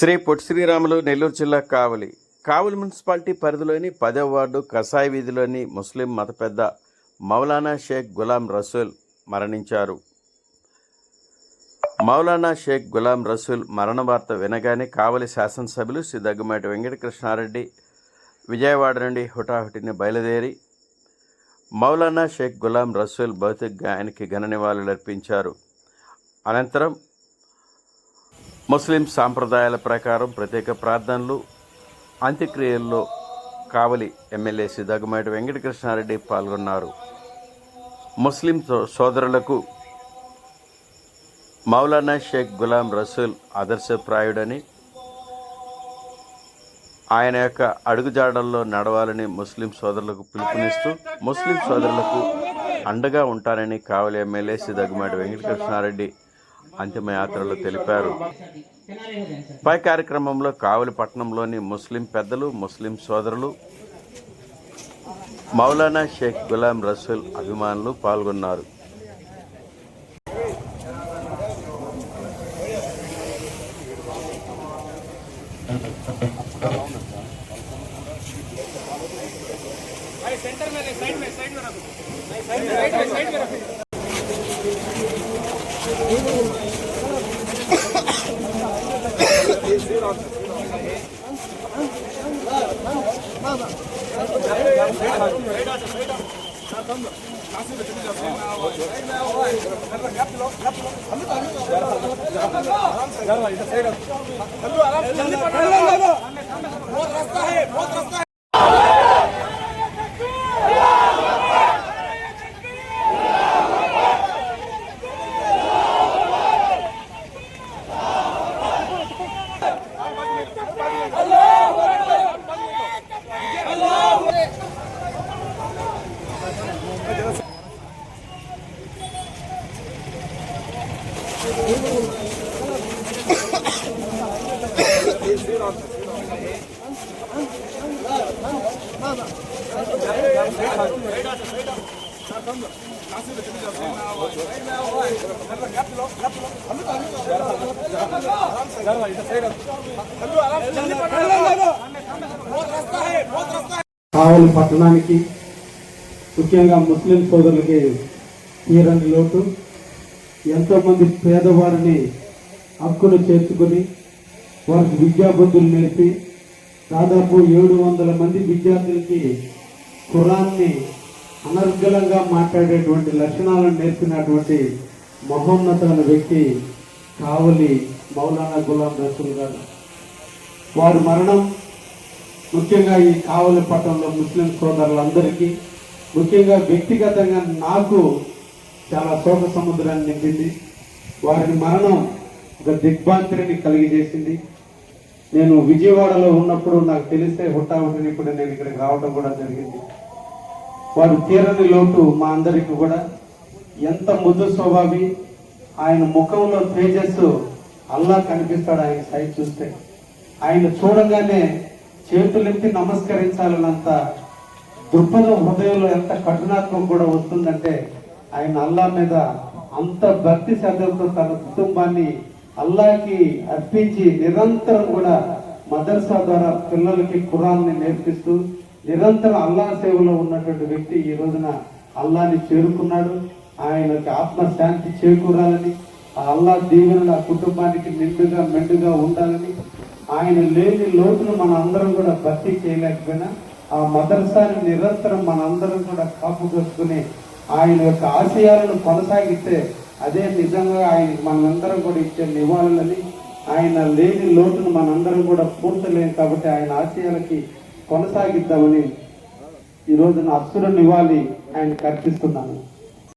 శ్రీ పొట్టి శ్రీరాములు నెల్లూరు జిల్లా కావలి. కావలి మున్సిపాలిటీ పరిధిలోని పదవ వార్డు కసాయి వీధిలోని ముస్లిం మత పెద్ద మౌలానా షేక్ గులాం రసూల్ మరణించారు. మౌలానా షేక్ గులాం రసూల్ మరణ వార్త వినగానే కావలి శాసనసభ్యులు శ్రీ దగ్గుమాటి వెంకటకృష్ణారెడ్డి విజయవాడ నుండి హుటాహుటిని బయలుదేరి మౌలానా షేక్ గులాం రసూల్ భౌతిక ఆయనకి ఘన నివాళులర్పించారు. అనంతరం ముస్లిం సాంప్రదాయాల ప్రకారం ప్రత్యేక ప్రార్థనలు అంత్యక్రియల్లో కావలి ఎమ్మెల్యే సిద్ధగమాటి వెంకటకృష్ణారెడ్డి పాల్గొన్నారు. ముస్లిం సో- సోదరులకు మౌలానా షేక్ గులాం రసూల్ ఆదర్శప్రాయుడని ఆయన యొక్క అడుగుజాడల్లో నడవాలని ముస్లిం సోదరులకు పిలుపునిస్తూ ముస్లిం సోదరులకు అండగా ఉంటానని కావలి ఎమ్మెల్యే సిద్ధగమాటి వెంకటకృష్ణారెడ్డి అంతిమయాత్రలో తెలిపారు పై కార్యక్రమంలో కావలి పట్టణంలోని ముస్లిం పెద్దలు ముస్లిం సోదరులు మౌలానా షేక్ గులాం రసూల్ అభిమానులు పాల్గొన్నారు बहुत रास्ता है बहुत रास्ता है కావలి పట్టణానికి ముఖ్యంగా ముస్లిం సోదరులకి తీరని లోటు. ఎంతోమంది పేదవారిని హక్కును చేర్చుకొని వారికి విద్యాబుద్ధులు నేర్పి దాదాపు ఏడు వందల మంది విద్యార్థులకి ఖురాన్ని అనర్గళంగా మాట్లాడేటువంటి లక్షణాలను నేర్పినటువంటి మహోన్నతమైన వ్యక్తి కావలి మౌలానా గులాం రసూల్ గారు. వారి మరణం ముఖ్యంగా ఈ కావలి పట్టణంలో ముస్లిం సోదరులందరికీ ముఖ్యంగా వ్యక్తిగతంగా నాకు చాలా శోక సముద్రాన్ని నింపింది. వారికి మరణం ఒక దిగ్భాంతిని కలిగజేసింది. నేను విజయవాడలో ఉన్నప్పుడు నాకు తెలిస్తే హుటాహుటిని ఇప్పుడు నేను ఇక్కడికి రావడం కూడా జరిగింది. వారు తీరని లోటు మా అందరికి కూడా. ఎంత ముద్దు స్వభావి ఆయన ముఖంలో తేజస్సు అల్లా కనిపిస్తాడు ఆయన సైట్ చూస్తే. ఆయన చూడగానే చేతులెత్తి నమస్కరించాలన్నంత దృక్పథం హృదయంలో ఎంత కఠినాత్మకం కూడా వస్తుందంటే ఆయన అల్లా మీద అంత భక్తి శ్రద్ధలతో తన కుటుంబాన్ని అల్లాకి అర్పించి నిరంతరం కూడా మదర్సా ద్వారా పిల్లలకి కురాన్ని నేర్పిస్తూ నిరంతరం అల్లా సేవలో ఉన్నటువంటి వ్యక్తి ఈ రోజున అల్లాని చేరుకున్నాడు. ఆయనకి ఆత్మశాంతి చేకూరాలని ఆ అల్లా దీవెనలు ఆ కుటుంబానికి నిండుగా మెండుగా ఉండాలని ఆయన లేని లోటును మన అందరం కూడా భర్తీ చేయలేకపోయినా ఆ మదర్సాని నిరంతరం మన అందరం కూడా కాపు చేసుకుని ఆయన యొక్క ఆశయాలను కొనసాగిస్తే అదే నిజంగా ఆయన మనందరం కూడా ఇచ్చే నివాళులని ఆయన లేని లోటును మనందరం కూడా పూర్తలేం కాబట్టి ఆయన ఆశయాలకి కొనసాగిద్దామని ఈ రోజున అసుర నివాళి ఆయనకు అర్పిస్తున్నాను.